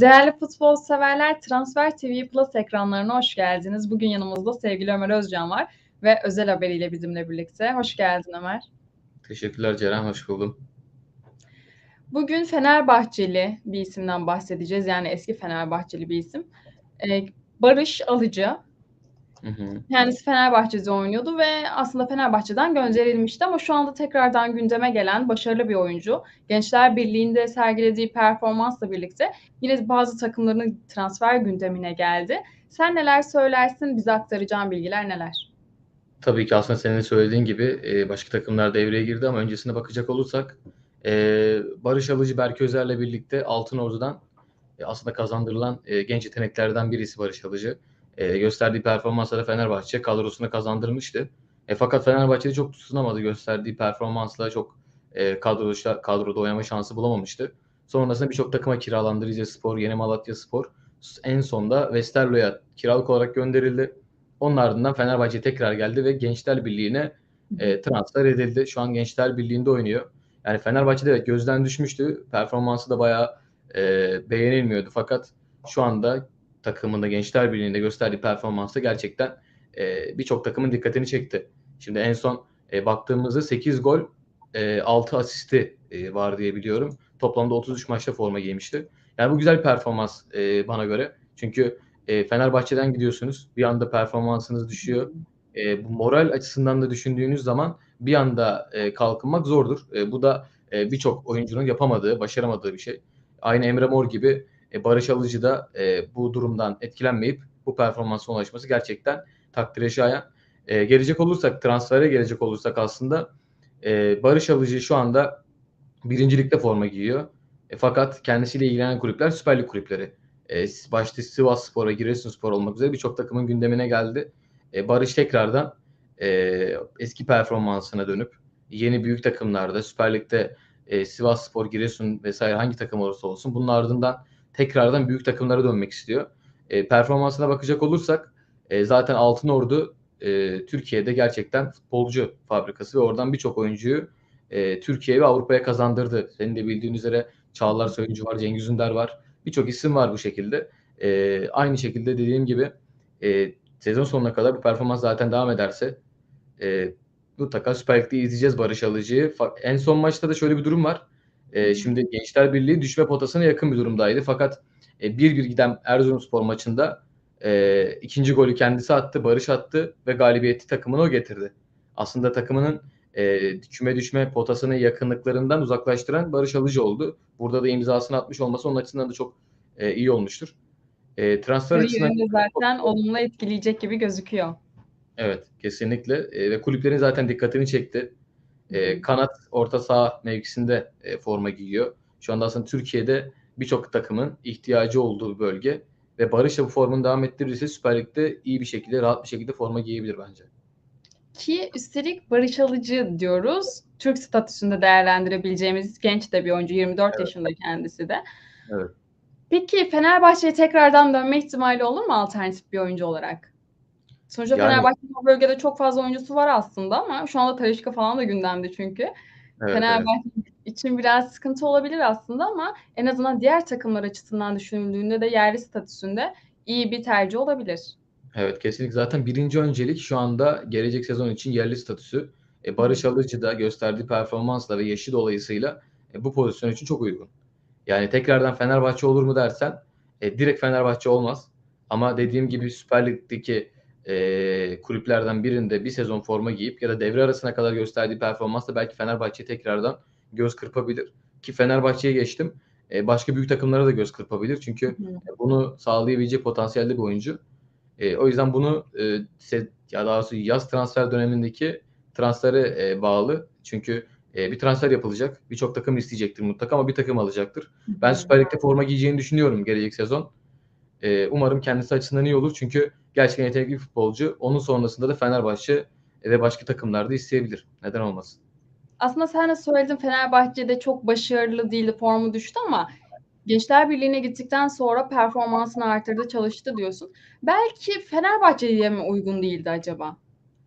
Değerli futbol severler, Transfer TV Plus ekranlarına hoş geldiniz. Bugün yanımızda sevgili Ömer Özcan var ve özel haberiyle bizimle birlikte. Hoş geldin Ömer. Teşekkürler Ceren, hoş buldum. Bugün Fenerbahçeli bir isimden bahsedeceğiz. Yani eski Fenerbahçeli bir isim. Ee, Barış Alıcı. Hı hı. Kendisi Fenerbahçe'de oynuyordu ve aslında Fenerbahçe'den gönderilmişti ama şu anda tekrardan gündeme gelen başarılı bir oyuncu. Gençler Birliği'nde sergilediği performansla birlikte yine bazı takımların transfer gündemine geldi. Sen neler söylersin? Bize aktaracağın bilgiler neler? Tabii ki aslında senin söylediğin gibi e, başka takımlar devreye girdi ama öncesine bakacak olursak e, Barış Alıcı Berke Özer'le birlikte Altın Ordu'dan e, aslında kazandırılan genç yeteneklerden birisi Barış Alıcı. E, gösterdiği performansla da Fenerbahçe kadrosuna kazandırmıştı. E, fakat Fenerbahçe'de çok tutunamadı. Gösterdiği performansla çok e, kadroda, kadroda oynama şansı bulamamıştı. Sonrasında birçok takıma kiralandı. Rize Spor, Yeni Malatya Spor. En sonda Westerlo'ya kiralık olarak gönderildi. Onun ardından Fenerbahçe tekrar geldi ve Gençler Birliği'ne e, transfer edildi. Şu an Gençler Birliği'nde oynuyor. Yani Fenerbahçe'de evet gözden düşmüştü. Performansı da bayağı e, beğenilmiyordu. Fakat şu anda takımında Gençler Birliği'nde gösterdiği performansı gerçekten e, birçok takımın dikkatini çekti. Şimdi en son e, baktığımızda 8 gol, e, 6 asisti e, var diye biliyorum. Toplamda 33 maçta forma giymişti. Yani bu güzel bir performans e, bana göre. Çünkü e, Fenerbahçe'den gidiyorsunuz. Bir anda performansınız düşüyor. E, bu moral açısından da düşündüğünüz zaman bir anda e, kalkınmak zordur. E, bu da e, birçok oyuncunun yapamadığı, başaramadığı bir şey. Aynı Emre Mor gibi e, Barış Alıcı da e, bu durumdan etkilenmeyip bu performansa ulaşması gerçekten takdire şayan. E, gelecek olursak, transfere gelecek olursak aslında e, Barış Alıcı şu anda birincilikte forma giyiyor. E, fakat kendisiyle ilgilenen kulüpler Süper Lig kulüpleri. E, başta Sivas Spor'a, Giresunspor olmak üzere birçok takımın gündemine geldi. E, Barış tekrardan e, eski performansına dönüp yeni büyük takımlarda Süper Lig'de e, Sivas Spor, Giresun vesaire hangi takım olursa olsun bunun ardından tekrardan büyük takımlara dönmek istiyor. E, performansına bakacak olursak e, zaten Altın Ordu e, Türkiye'de gerçekten futbolcu fabrikası ve oradan birçok oyuncuyu e, Türkiye ve Avrupa'ya kazandırdı. Senin de bildiğin üzere Çağlar Söyüncü var, Cengiz Ünder var. Birçok isim var bu şekilde. E, aynı şekilde dediğim gibi e, sezon sonuna kadar bu performans zaten devam ederse e, mutlaka Süper Lig'de izleyeceğiz Barış Alıcı'yı. En son maçta da şöyle bir durum var. E, şimdi Gençler Birliği düşme potasına yakın bir durumdaydı. Fakat e, 1-1 giden Erzurumspor maçında e, ikinci golü kendisi attı, Barış attı ve galibiyeti takımına o getirdi. Aslında takımının e, küme düşme potasının yakınlıklarından uzaklaştıran Barış Alıcı oldu. Burada da imzasını atmış olması onun açısından da çok e, iyi olmuştur. E, transfer açısından zaten çok... olumlu etkileyecek gibi gözüküyor. Evet, kesinlikle. E, ve kulüplerin zaten dikkatini çekti. E, kanat orta saha mevkisinde e, forma giyiyor. Şu anda aslında Türkiye'de birçok takımın ihtiyacı olduğu bölge ve Barış da bu formunu devam ettirirse Süper Lig'de iyi bir şekilde, rahat bir şekilde forma giyebilir bence. Ki üstelik Barış Alıcı diyoruz. Türk statüsünde değerlendirebileceğimiz genç de bir oyuncu. 24 evet. yaşında kendisi de. Evet. Peki Fenerbahçe'ye tekrardan dönme ihtimali olur mu alternatif bir oyuncu olarak? Sonuçta yani, Fenerbahçe'nin o bölgede çok fazla oyuncusu var aslında ama şu anda Talişka falan da gündemde çünkü. Evet, Fenerbahçe evet. için biraz sıkıntı olabilir aslında ama en azından diğer takımlar açısından düşünüldüğünde de yerli statüsünde iyi bir tercih olabilir. Evet kesinlikle zaten birinci öncelik şu anda gelecek sezon için yerli statüsü. E, Barış Alıcı da gösterdiği performansla ve yaşı dolayısıyla e, bu pozisyon için çok uygun. Yani tekrardan Fenerbahçe olur mu dersen e, direkt Fenerbahçe olmaz. Ama dediğim gibi Süper Lig'deki e, kulüplerden birinde bir sezon forma giyip ya da devre arasına kadar gösterdiği performansla belki Fenerbahçe tekrardan göz kırpabilir. Ki Fenerbahçe'ye geçtim. E, başka büyük takımlara da göz kırpabilir. Çünkü hı. bunu sağlayabilecek potansiyelde bir oyuncu. E, o yüzden bunu e, ya daha doğrusu yaz transfer dönemindeki transfere e, bağlı. Çünkü e, bir transfer yapılacak. Birçok takım isteyecektir mutlaka ama bir takım alacaktır. Ben Süper Lig'de forma giyeceğini düşünüyorum gelecek sezon. E, umarım kendisi açısından iyi olur. Çünkü gerçekten yetenekli bir futbolcu. Onun sonrasında da Fenerbahçe ve başka takımlarda isteyebilir. Neden olmasın? Aslında sen de söyledin Fenerbahçe'de çok başarılı değildi, formu düştü ama Gençler Birliği'ne gittikten sonra performansını artırdı, çalıştı diyorsun. Belki Fenerbahçe'ye mi uygun değildi acaba?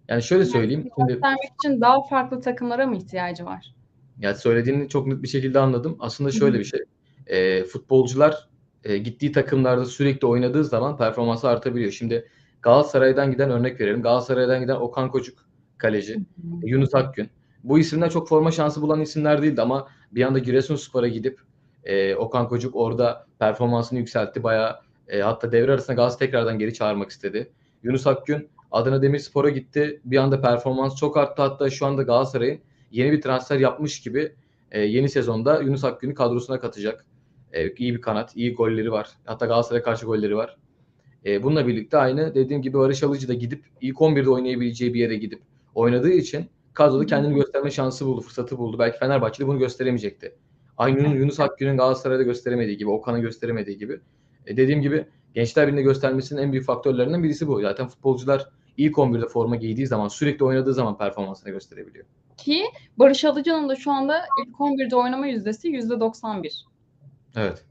Yani şöyle söyleyeyim. Yani şimdi için daha farklı takımlara mı ihtiyacı var? Yani söylediğini çok net bir şekilde anladım. Aslında şöyle bir şey. E, futbolcular e, gittiği takımlarda sürekli oynadığı zaman performansı artabiliyor. Şimdi Galatasaray'dan giden örnek verelim. Galatasaray'dan giden Okan Kocuk kaleci, Hı hı. Yunus Akgün. Bu isimler çok forma şansı bulan isimler değildi ama bir anda Giresunspor'a gidip e, Okan Kocuk orada performansını yükseltti. Bayağı e, hatta devre arasında Galatasaray tekrardan geri çağırmak istedi. Yunus Akgün Adana Demirspor'a gitti. Bir anda performans çok arttı. Hatta şu anda Galatasaray'ın yeni bir transfer yapmış gibi e, yeni sezonda Yunus Akgün'ü kadrosuna katacak. E, iyi bir kanat, iyi golleri var. Hatta Galatasaray'a karşı golleri var. E, bununla birlikte aynı dediğim gibi Barış Alıcı da gidip ilk 11'de oynayabileceği bir yere gidip oynadığı için kadroda kendini gösterme şansı buldu, fırsatı buldu. Belki Fenerbahçe'de bunu gösteremeyecekti. Aynı Yunus Akgün'ün Galatasaray'da gösteremediği gibi, Okan'ın gösteremediği gibi. E, dediğim gibi Gençler Birliği'nde göstermesinin en büyük faktörlerinden birisi bu. Zaten futbolcular ilk 11'de forma giydiği zaman, sürekli oynadığı zaman performansını gösterebiliyor. Ki Barış Alıcı'nın da şu anda ilk 11'de oynama yüzdesi %91. Evet.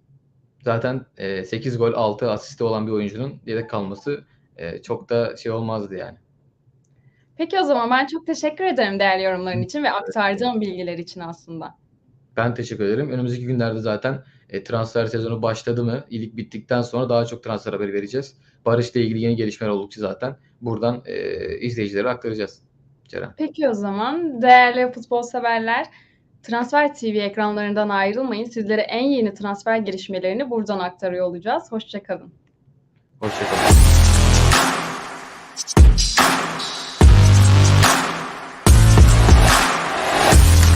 Zaten e, 8 gol 6 asisti olan bir oyuncunun yedek kalması e, çok da şey olmazdı yani. Peki o zaman ben çok teşekkür ederim değerli yorumların için ve aktardığım bilgiler için aslında. Ben teşekkür ederim. Önümüzdeki günlerde zaten e, transfer sezonu başladı mı? İlk bittikten sonra daha çok transfer haberi vereceğiz. Barış'la ilgili yeni gelişmeler oldukça zaten buradan e, izleyicilere aktaracağız. Ceren. Peki o zaman değerli futbol severler Transfer TV ekranlarından ayrılmayın. Sizlere en yeni transfer gelişmelerini buradan aktarıyor olacağız. Hoşçakalın. Hoşçakalın.